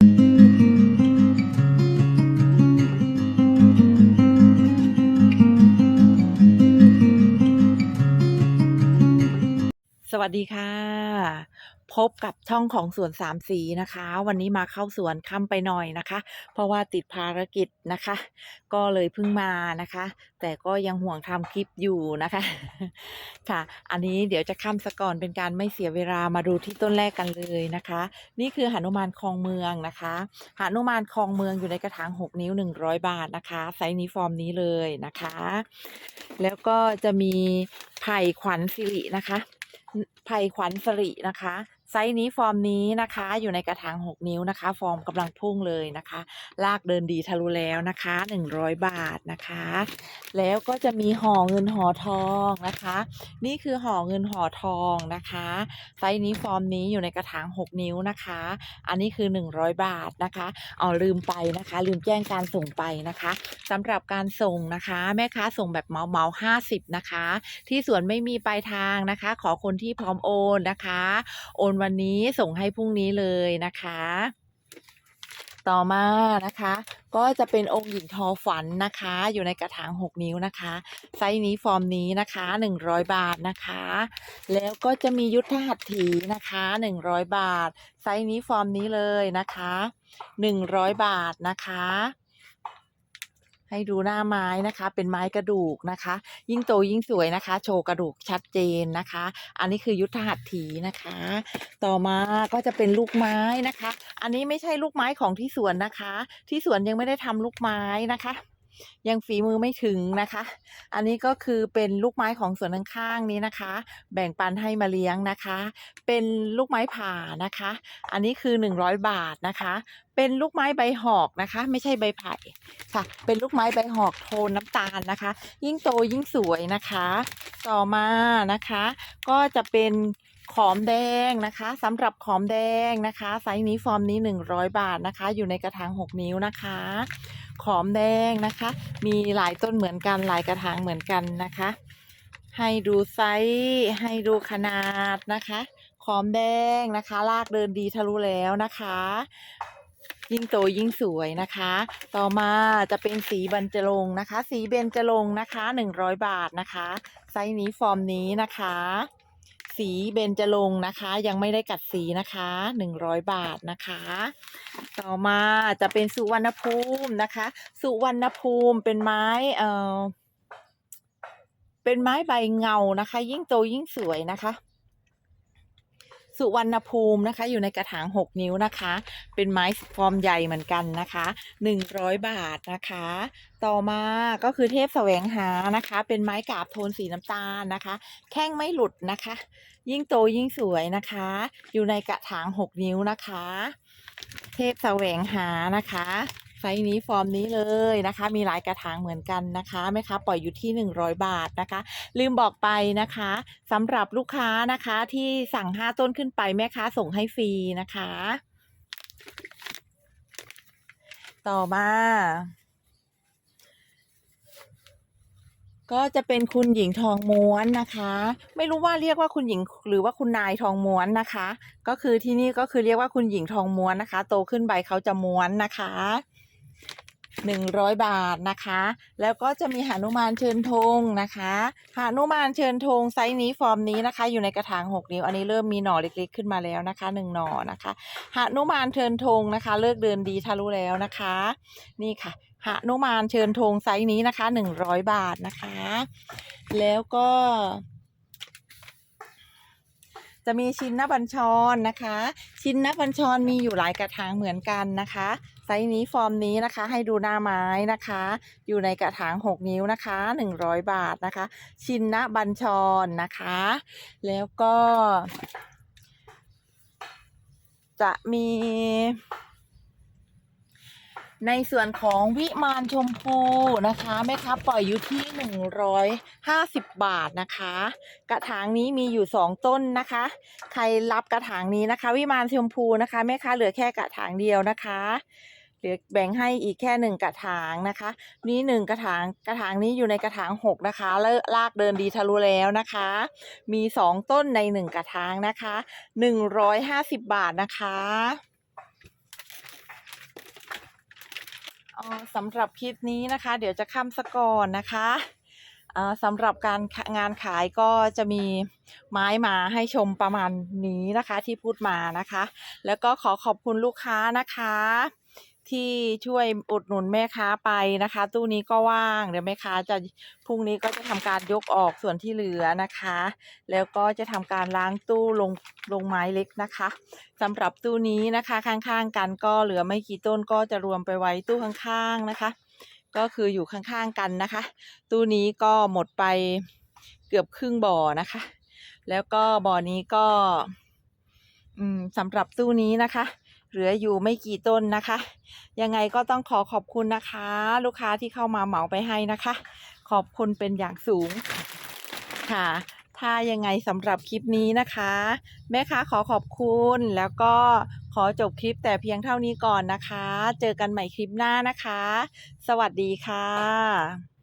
ส วัสดีค่ะ พบกับช่องของสวนสามสีนะคะ วันนี้มาเข้าสวนค่ำไปหน่อยนะคะ เพราะว่าติดภารกิจนะคะ ก็เลยเพิ่งมานะคะ แต่ก็ยังห่วงทำคลิปอยู่นะคะ ค่ะ อันนี้เดี๋ยวจะข้ามสะก่อนเป็นการไม่เสียเวลามาดูที่ต้นแรกกันเลยนะคะ นี่คือหนุมานคลองเมืองนะคะหนุมานคลองเมืองอยู่ในกระถาง 6 นิ้ว 100 บาทนะคะไซส์นี้ฟอร์มนี้เลยนะคะ แล้วก็จะมีไผ่ขวัญสิรินะคะ ไผ่ขวัญสรินะคะ ไซส์นี้ฟอร์มนี้นะคะ อยู่ในกระถาง 6 นิ้วนะคะ ฟอร์มกำลังพุ่งเลยนะคะ ลากเดินดีทะลุแล้วนะคะ 100 บาทนะคะ แล้วก็จะมีห่อเงินห่อทองนะคะ นี่คือห่อเงินห่อทองนะคะ ไซส์นี้ฟอร์มนี้อยู่ในกระถาง 6 นิ้วนะคะ อันนี้คือ 100 บาทนะคะเอาลืมไปนะคะ ลืมแจ้งการส่งไปนะคะสำหรับการส่งนะคะ แม่ค้าส่งแบบเหมาเหมาห้าสิบนะคะ ที่สวนไม่มีปลายทางนะคะ ขอคนที่พร้อมโอนนะคะโอนวันนี้ส่งให้พรุ่งนี้เลยนะคะ ต่อมานะคะ ก็จะเป็นองค์หญิงทอฝันนะคะ อยู่ในกระถาง 6 นิ้วนะคะ ไซส์นี้ฟอร์มนี้นะคะ 100 บาทนะคะ แล้วก็จะมียุทธหัตถีนะคะ 100 บาท ไซส์นี้ฟอร์มนี้เลยนะคะ 100 บาทนะคะ ให้ดูหน้าไม้นะคะ เป็นไม้กระดูกนะคะ ยิ่งโตยิ่งสวยนะคะ โชว์กระดูกชัดเจนนะคะ อันนี้คือยุทธหัตถีนะคะ ต่อมาก็จะเป็นลูกไม้นะคะ อันนี้ไม่ใช่ลูกไม้ของที่สวนนะคะ ที่สวนยังไม่ได้ทำลูกไม้นะคะ ยังฝีมือไม่ถึงนะคะ อันนี้ก็คือเป็นลูกไม้ของสวนข้างๆนี้นะคะ แบ่งปันให้มาเลี้ยงนะคะ เป็นลูกไม้ผ่านะคะ อันนี้คือ 100 บาทนะคะ เป็นลูกไม้ใบหอกนะคะ ไม่ใช่ใบไผ่ค่ะ เป็นลูกไม้ใบหอกโทนน้ำตาลนะคะ ยิ่งโตยิ่งสวยนะคะ ต่อมานะคะ ก็จะเป็น ขอมแดงนะคะสำหรับขอมแดงนะคะไซส์นี้ฟอร์มนี้ 100 บาทนะคะ อยู่ในกระถาง 6 นิ้วนะคะ ขอมแดงนะคะ มีหลายต้นเหมือนกันหลายกระถางเหมือนกันนะคะ ให้ดูไซส์ให้ดูขนาดนะคะ ขอมแดงนะคะลากเดินดีทะลุแล้วนะคะ ยิ่งโตยิ่งสวยนะคะ ต่อมาจะเป็นสีบรรจรงนะคะ สีเบญจรงนะคะหนึ่งร้อยบาทนะคะ ไซส์นี้ฟอร์มนี้นะคะ สีเบญจรงค์นะคะ ยังไม่ได้กัดสีนะคะหนึ่งร้อยบาทนะคะ ต่อมาจะเป็นสุวรรณภูมินะคะ สุวรรณภูมิเป็นไม้เอ่อเป็นไม้ใบเงานะคะ ยิ่งโตยิ่งสวยนะคะ สุวรรณภูมินะคะ อยู่ในกระถาง 6 นิ้วนะคะ เป็นไม้ฟอร์มใหญ่เหมือนกันนะคะ 100 บาทนะคะ ต่อมาก็คือเทพแสวงหานะคะ เป็นไม้กาบโทนสีน้ำตาลนะคะ แข้งไม่หลุดนะคะ ยิ่งโตยิ่งสวยนะคะ อยู่ในกระถาง 6 นิ้วนะคะ เทพแสวงหานะคะ ส์นี้ฟอร์มนี้เลยนะคะ มีหลายกระถางเหมือนกันนะคะแม่ค้าปล่อยอยู่ที่ 100 บาทนะคะ ลืมบอกไปนะคะสำหรับลูกค้านะคะที่สั่ง 5 ต้นขึ้นไปแม่ค้าส่งให้ฟรีนะคะ ต่อมาก็จะเป็นคุณหญิงทองม้วนนะคะ ไม่รู้ว่าเรียกว่าคุณหญิงหรือว่าคุณนายทองม้วนนะคะ ก็คือที่นี่ก็คือเรียกว่าคุณหญิงทองม้วนนะคะ โตขึ้นใบเขาจะม้วนนะคะ หนึ่งร้อยบาทนะคะ แล้วก็จะมีหานุมานเชิญธงนะคะหานุมานเชิญธงไซส์นี้ฟอร์มนี้นะคะ อยู่ในกระถางหกนิ้ว อันนี้เริ่มมีหน่อเล็กๆขึ้นมาแล้วนะคะหนึ่งหน่อนะคะหานุมานเชิญธงนะคะ เลิกเดินดีทะลุแล้วนะคะ นี่ค่ะหนุมานเชิญธงไซส์นี้นะคะหนึ่งร้อยบาทนะคะ แล้วก็ จะมีชิ้นนบัญชรนะคะ ชิ้นนบัญชรมีอยู่หลายกระถางเหมือนกันนะคะไซส์นี้ฟอร์มนี้นะคะ ให้ดูหน้าไม้นะคะ อยู่ในกระถาง 6 นิ้วนะคะ 100 บาทนะคะ ชิ้นนบัญชรนะคะ แล้วก็ จะมี ในส่วนของวิมานชมพูนะคะแม่ค้าปล่อยอยู่ที่ 150 บาทนะคะ กระถางนี้มีอยู่ 2 ต้นนะคะ ใครรับกระถางนี้นะคะ วิมานชมพูนะคะแม่ค้าเหลือแค่กระถางเดียวนะคะเหลือแบ่งให้อีกแค่หนึ่งกระถางนะคะ นี่หนึ่งกระถางกระถางนี้อยู่ในกระถางหกนะคะเลิกลากเดินดีทะลุแล้วนะคะ มีสองต้นในหนึ่งกระถางนะคะหนึ่งร้อยห้าสิบบาทนะคะ อ สำหรับคลิปนี้นะคะ เดี๋ยวจะข้ามสก่อนนะคะสำหรับการงานขายก็จะมีไม้มาให้ชมประมาณนี้นะคะที่พูดมานะคะ แล้วก็ขอขอบคุณลูกค้านะคะ ที่ช่วยอุดหนุนแม่ค้าไปนะคะ ตู้นี้ก็ว่างเดี๋ยวแม่ค้าจะพรุ่งนี้ก็จะทำการยกออกส่วนที่เหลือนะคะ แล้วก็จะทำการล้างตู้ลงลงไม้เล็กนะคะสำหรับตู้นี้นะคะข้างๆ กันก็เหลือไม่กี่ต้นก็จะรวมไปไว้ตู้ข้างๆนะคะ ก็คืออยู่ข้างๆกันนะคะ ตู้นี้ก็หมดไปเกือบครึ่งบ่อนะคะ แล้วก็บ่อนี้ก็สำหรับตู้นี้นะคะ เหลืออยู่ไม่กี่ต้นนะคะ ยังไงก็ต้องขอขอบคุณนะคะ ลูกค้าที่เข้ามาเหมาไปให้นะคะ ขอบคุณเป็นอย่างสูงค่ะ ถ้ายังไงสำหรับคลิปนี้นะคะ แม่ค้าขอขอบคุณแล้วก็ขอจบคลิปแต่เพียงเท่านี้ก่อนนะคะ เจอกันใหม่คลิปหน้านะคะ สวัสดีค่ะ